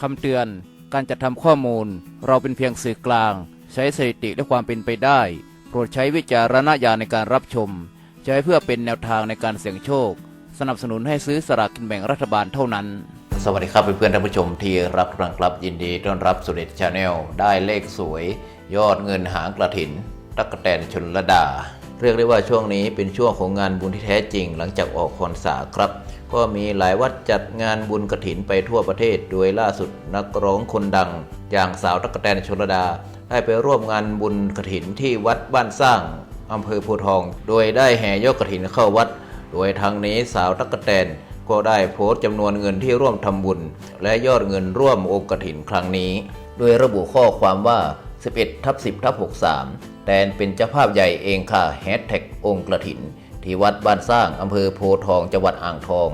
คำเตือน การจัดทำข้อมูล เราเป็นเพียงสื่อกลาง ใช้สถิติและความเป็นไปได้ โปรดใช้วิจารณญาณในการรับชม ใช้เพื่อเป็นแนวทางในการเสี่ยงโชค สนับสนุนให้ซื้อสลากกินแบ่งรัฐบาลเท่านั้น สวัสดีครับเพื่อนๆท่านผู้ชมที่รักทุกท่านครับยินดีต้อนรับสุเด็ดชาแนลได้เลขสวย ยอดเงินหางกระถิน ตักแตนชนระดา เรียกได้ว่าช่วงนี้เป็นช่วงของงานบุญที่แท้จริง หลังจากออกพรรษาครับ ก็มีหลายวัดจัดงานบุญกระถินไปทั่วประเทศ โดยล่าสุดนักร้องคนดัง อย่างสาวตักกะแตนชนรดา ได้ไปร่วมงานบุญกระถินที่วัดบ้านสร้างอำเภอโพทอง โดยได้แห่ยกกระถินเข้าวัด โดยทางนี้สาวตักกะแตนก็ได้โพสต์จำนวนเงินที่ร่วมทำบุญ และยอดเงินร่วมองค์กฐินครั้งนี้ โดยระบุข้อความว่า 11ทับ10ทับ63 แตนเป็นเจ้าภาพใหญ่เองค่ะแฮชแท็กองค์กฐิน ที่วัดบ้านสร้างอำเภอโพทองจังหวัดอ่างทอง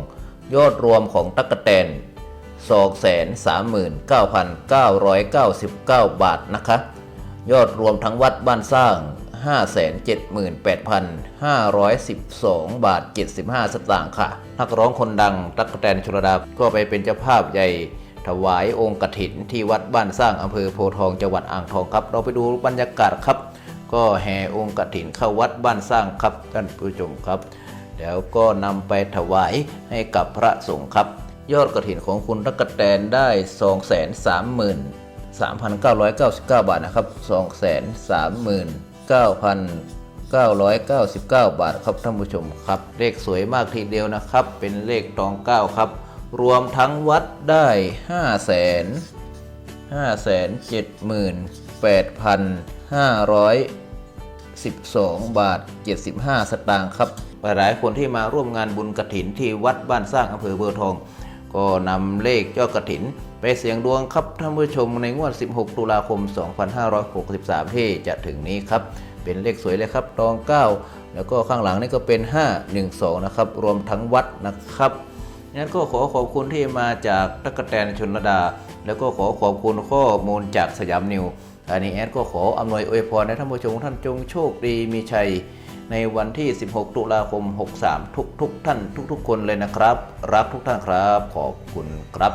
ยอดรวมของตักกะแตน239,999 บาทนะคะ ยอดรวมทั้งวัดบ้านสร้าง 578,512 บาท 75 สตางค์ค่ะ นักร้องคนดังตั๊กแตนชลดาก็ไปเป็นเจ้าภาพใหญ่ถวายองค์กฐินที่วัดบ้านสร้างอำเภอโพทองจังหวัดอ่างทองครับ เราไปดูบรรยากาศครับ ก็แห่องค์กฐินเข้าวัดบ้านสร้างครับท่านผู้ชมครับ แล้วก็นำไปถวายให้กับพระสงฆ์ครับ ยอดกระถินของคุณตั๊กแตนได้ 2 3 0 0 0 3,999 บาทนะครับ 239,999 บาทครับท่านผู้ชมครับ เลขสวยมากทีเดียวนะครับ เป็นเลขตองเก้าครับ รวมทั้งวัดได้ 5 0 0 0 0 5 7 8 5 12 บาท 75 สตางค์ครับ หลายคนที่มาร่วมงานบุญกระถินที่วัดบ้านสร้างอำเภอเบอร์ทอง ก็นำเลขยอดกระถิน ไปเสี่ยงดวงครับท่านผู้ชมในงวด 16 ตุลาคม 2563 ที่จะถึงนี้ครับ เป็นเลขสวยเลยครับตอง 9 แล้วก็ข้างหลังนี่ก็เป็น 512 นะครับ รวมทั้งวัดนะครับงั้นก็ขอขอบคุณที่มาจากตะกะแตนชนระดา แล้วก็ขอขอบคุณข้อมูลจากสยามนิวอันนี้แอดก็ขออำนวยอวยพรให้ท่านผู้ชมท่านจงโชคดีมีชัย ในวันที่ 16 ตุลาคม 63 ทุกทุกๆท่านทุกๆ คนเลยนะครับ รักทุกท่านครับ ขอบคุณครับ